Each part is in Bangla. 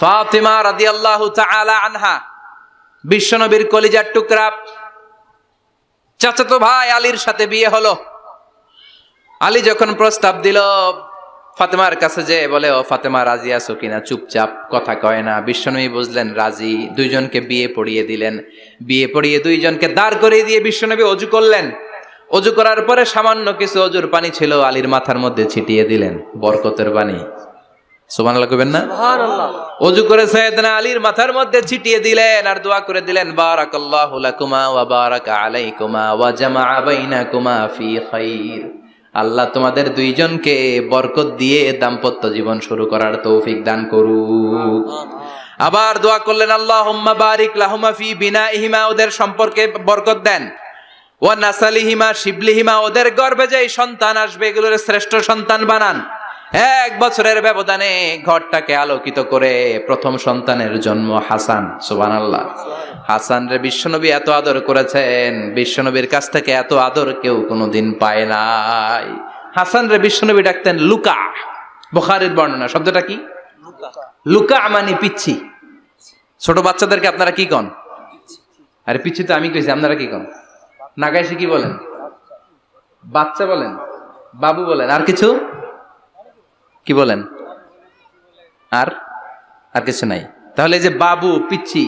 ফাতিমা রাদিয়াল্লাহু তাআলা আনহা, বিশ্বনবীর কলিজার টুকরা। চাচাতো ভাই আলীর সাথে বিয়ে হলো। আলী যখন প্রস্তাব দিল, ফাতেমার কাছে যে বলে, ও ফাতেমা, রাজি আছো কিনা? চুপচাপ, কথা কয় না। বিশ্বনবী বুঝলেন, রাজি। দুইজনকে বিয়ে পড়িয়ে দিলেন। বিয়ে পড়িয়ে দুইজনকে দাঁড় করিয়ে দিয়ে বিশ্বনবী অজু করলেন। অজু করার পরে সামান্য কিছু অজুর পানি ছিল, আলীর মাথার মধ্যে ছিটিয়ে দিলেন, বরকতের পানি সুবহানাল্লাহ কইবেন না? অজু করে সৈয়দনা আলীর মাথার মধ্যে ছিটিয়ে দিলেন আর দোয়া করে দিলেন বারাকাল্লাহু লাকুমা ওয়া বারাকা আলাইকুমা ওয়া জামাআ বাইনাকুমা ফি খাইর। আল্লাহ তোমাদের দুইজনকে বরকত দিয়ে দাম্পত্য জীবন শুরু করার তৌফিক দান করুক। আবার দোয়া করলেন আল্লাহুম্মা বারিক লাহুমা ফি বিনাইহিমা ওদের সম্পর্কে বরকত দেন। ওয়া নাসালিহিমা শিবলিহিমা ওদের গর্ভে যে সন্তান আসবে এগুলোর শ্রেষ্ঠ সন্তান বানান। এক বছরের ব্যবধানে ঘরটাকে আলোকিত করে প্রথম সন্তানের জন্ম হাসান সুবান আল্লাহ হাসান রে বিশ্বনবী এত আদর করেছেন, বিশ্বনবীর কাছ থেকে এত আদর কেউ কোনোদিন পায় নাই। হাসান রে বিশ্বনবী ডাকতেন লুকা, বুখারীর বর্ণনা, শব্দটা কি? লুকা। মানে পিচ্ছি। ছোট বাচ্চাদেরকে আপনারা কি কন? আরে পিচ্ছি তো আমি কইছি, আপনারা কি কন? নাগাইছে কি বলেন? বাচ্চা বলেন? বাবু বলেন, আর কিছু? কি বলেন? আর? আর কিছু নাই। তাহলে যে বাবু, পিচ্ছি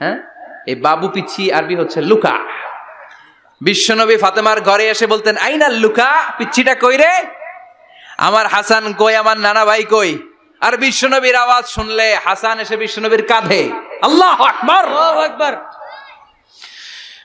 হ্যাঁ? এই বাবু, পিচ্ছি, আরবি হচ্ছে লুকা। বিশ্বনবী ফাতেমার ঘরে এসে বলতেন, আইনা লুকা, পিচ্ছিটা কই রে? আমার হাসান কই, আমার নানা ভাই কই? আর বিশ্বনবীর আওয়াজ শুনলে হাসান এসে বিশ্বনবীর কাঁধে। আল্লাহ আকবার! আকবার!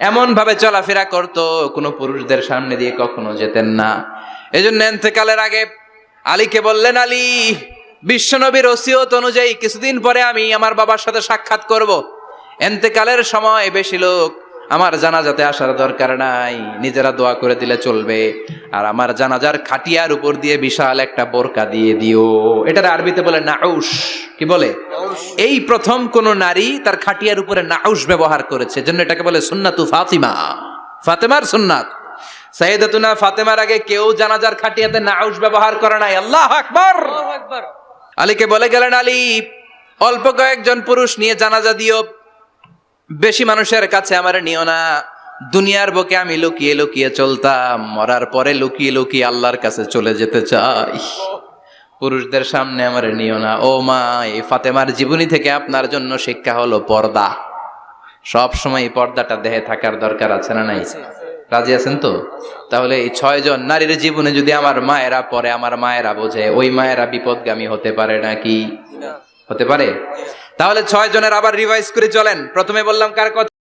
এমন ভাবে চলাফেরা করতো, কোনো পুরুষদের সামনে দিয়ে কখনো যেতেন না। এজন্য এন্তেকালের আগে আলীকে বললেন, আলী, বিশ্বনবীর ওসিয়ত অনুযায়ী কিছুদিন পরে আমি আমার বাবার সাথে সাক্ষাৎ করব। এন্তেকালের সময় বেশি লোক আমার জানাজাতে আসার দরকার নাই নিজেরা দোয়া করে দিলে চলবে। আর আমার জানাজার খাটিয়ার উপর দিয়ে বিশাল একটা বোরকা দিয়ে দিও। এটার আরবিতে বলে নাউস কি বলে? এই প্রথম কোন নারী তার খাটিয়ার উপরে নাউস ব্যবহার করেছে জন্য এটাকে বলে সুন্নাতু ফাতিমা। ফাতেমার সুন্নাত। সাইদাতুনা ফাতেমার আগে কেউ জানাজার খাটিয়াতে নাউস ব্যবহার করে নাই। আল্লাহ আকবার! আকবার। আলীকে বলে গেলেন আলী অল্প কয়েকজন পুরুষ নিয়ে জানাজা দিও। বেশি মানুষের কাছে আমার নিও না। দুনিয়ার বুকে আমি লুকিয়ে লুকিয়ে চলতাম, মরার পরে লুকিয়ে লুকিয়ে আল্লাহর কাছে চলে যেতে চাই। পুরুষদের সামনে আমার নিও না। ও মা, এই ফাতেমার জীবনী থেকে আপনার জন্য শিক্ষা হলো পর্দা। সব সময় এই পর্দাটা দেহে থাকার দরকার আছে না নাই? রাজি আছেন তো? তাহলে এই ছয় জন নারীর জীবনে যদি আমার মায়েরা পরে আমার মায়েরা বোঝে, ওই মায়েরা বিপদগামী হতে পারে নাকি? হতে পারে? তাহলে ছয় জনের আবার রিভাইজ করে চলেন। প্রথমে বললাম কার কথা